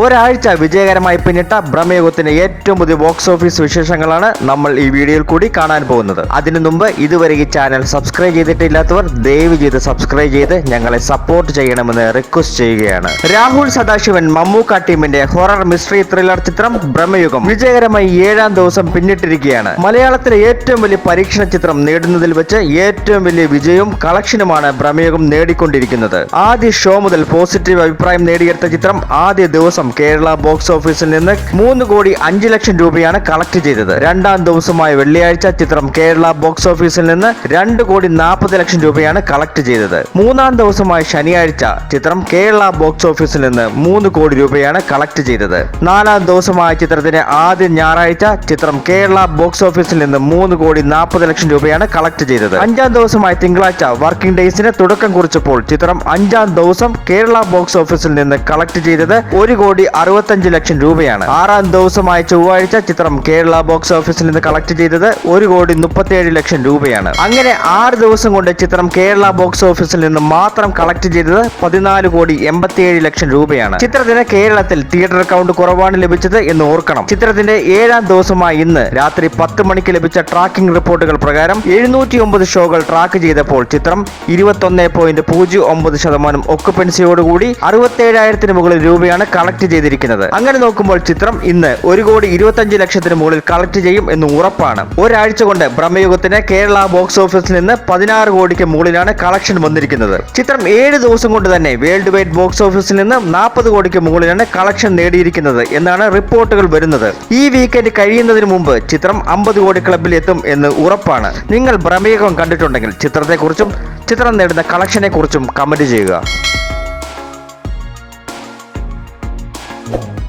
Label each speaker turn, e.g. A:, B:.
A: ഒരാഴ്ച വിജയകരമായി പിന്നിട്ട ബ്രഹ്മയുഗത്തിന്റെ ഏറ്റവും പുതിയ ബോക്സ് ഓഫീസ് വിശേഷങ്ങളാണ് നമ്മൾ ഈ വീഡിയോയിൽ കൂടി കാണാൻ പോകുന്നത്. അതിനു മുമ്പ് ഇതുവരെ ഈ ചാനൽ സബ്സ്ക്രൈബ് ചെയ്തിട്ടില്ലാത്തവർ ദയവ് ചെയ്ത് സബ്സ്ക്രൈബ് ചെയ്ത് ഞങ്ങളെ സപ്പോർട്ട് ചെയ്യണമെന്ന് റിക്വസ്റ്റ് ചെയ്യുകയാണ്. രാഹുൽ സദാശിവൻ മമ്മൂക്ക ടീമിന്റെ ഹൊറർ മിസ്റ്ററി ത്രില്ലർ ചിത്രം ബ്രഹ്മയുഗം വിജയകരമായി ഏഴാം ദിവസം പിന്നിട്ടിരിക്കുകയാണ്. മലയാളത്തിലെ ഏറ്റവും വലിയ പരീക്ഷണ ചിത്രം നേടുന്നതിൽ വെച്ച് ഏറ്റവും വലിയ വിജയവും കളക്ഷനുമാണ് ബ്രഹ്മയുഗം നേടിക്കൊണ്ടിരിക്കുന്നത്. ആദ്യ ഷോ മുതൽ പോസിറ്റീവ് അഭിപ്രായം നേടിയെടുത്ത ചിത്രം ആദ്യ ദിവസം കേരള ബോക്സ് ഓഫീസിൽ നിന്ന് മൂന്ന് കോടി അഞ്ച് ലക്ഷം രൂപയാണ് കളക്ട് ചെയ്തത്. രണ്ടാം ദിവസമായ വെള്ളിയാഴ്ച ചിത്രം കേരള ബോക്സ് ഓഫീസിൽ നിന്ന് രണ്ട് കോടി നാൽപ്പത് ലക്ഷം രൂപയാണ് കളക്ട് ചെയ്തത്. മൂന്നാം ദിവസമായ ശനിയാഴ്ച ചിത്രം കേരള ബോക്സ് ഓഫീസിൽ നിന്ന് മൂന്ന് കോടി രൂപയാണ് കളക്ട് ചെയ്തത്. നാലാം ദിവസമായ ചിത്രത്തിന്റെ ആദ്യ ഞായറാഴ്ച ചിത്രം കേരള ബോക്സ് ഓഫീസിൽ നിന്ന് മൂന്ന് കോടി നാൽപ്പത് ലക്ഷം രൂപയാണ് കളക്ട് ചെയ്തത്. അഞ്ചാം ദിവസമായ തിങ്കളാഴ്ച വർക്കിംഗ് ഡേയ്സിന് തുടക്കം കുറിച്ചപ്പോൾ ചിത്രം അഞ്ചാം ദിവസം കേരള ബോക്സ് ഓഫീസിൽ നിന്ന് കളക്ട് ചെയ്തത് ഒരു കോടി അറുപത്തഞ്ച് ലക്ഷം രൂപയാണ്. ആറാം ദിവസമായ ചൊവ്വാഴ്ച ചിത്രം കേരള ബോക്സ് ഓഫീസിൽ നിന്ന് കളക്ട് ചെയ്തത് ഒരു കോടി മുപ്പത്തിയേഴ് ലക്ഷം രൂപയാണ്. അങ്ങനെ ആറ് ദിവസം കൊണ്ട് ചിത്രം കേരള ബോക്സ് ഓഫീസിൽ നിന്ന് മാത്രം കളക്ട് ചെയ്തത് പതിനാല് കോടി എൺപത്തിയേഴ് ലക്ഷം രൂപയാണ്. ചിത്രത്തിന് കേരളത്തിൽ തിയേറ്റർ അക്കൗണ്ട് കുറവാണ് ലഭിച്ചത് എന്ന് ഓർക്കണം. ചിത്രത്തിന്റെ ഏഴാം ദിവസമായ ഇന്ന് രാത്രി പത്ത് മണിക്ക് ലഭിച്ച ട്രാക്കിംഗ് റിപ്പോർട്ടുകൾ പ്രകാരം എഴുന്നൂറ്റി ഒമ്പത് ഷോകൾ ട്രാക്ക് ചെയ്തപ്പോൾ ചിത്രം ഇരുപത്തൊന്ന് പോയിന്റ് പൂജ്യം ഒമ്പത് ശതമാനം ഒക്കുപെൻസിയോടുകൂടി അറുപത്തേഴായിരത്തിന് മുകളിൽ രൂപയാണ് കളക്ട് ചെയ്തിരിക്കുന്നത്. അങ്ങനെ നോക്കുമ്പോൾ ചിത്രം ഇന്ന് ഒരു കോടി ഇരുപത്തഞ്ച് ലക്ഷത്തിന് മുകളിൽ കളക്ട് ചെയ്യും എന്ന് ഉറപ്പാണ്. ഒരാഴ്ച കൊണ്ട് ബ്രഹ്മയുഗത്തിന് കേരള ബോക്സ് ഓഫീസിൽ നിന്ന് പതിനാറ് കോടിക്ക് മുകളിലാണ് കളക്ഷൻ വന്നിരിക്കുന്നത്. ചിത്രം ഏഴ് ദിവസം കൊണ്ട് തന്നെ വേൾഡ് വൈഡ് ബോക്സ് ഓഫീസിൽ നിന്ന് നാൽപ്പത് കോടിക്ക് മുകളിലാണ് കളക്ഷൻ നേടിയിരിക്കുന്നത് എന്നാണ് റിപ്പോർട്ടുകൾ വരുന്നത്. ഈ വീക്കെൻഡ് കഴിയുന്നതിന് മുമ്പ് ചിത്രം അമ്പത് കോടി ക്ലബിൽ എത്തും എന്ന് ഉറപ്പാണ്. നിങ്ങൾ ബ്രഹ്മയുഗം കണ്ടിട്ടുണ്ടെങ്കിൽ ചിത്രത്തെക്കുറിച്ചും ചിത്രം നേടുന്ന കളക്ഷനെക്കുറിച്ചും കമന്റ് ചെയ്യുക. Thank you.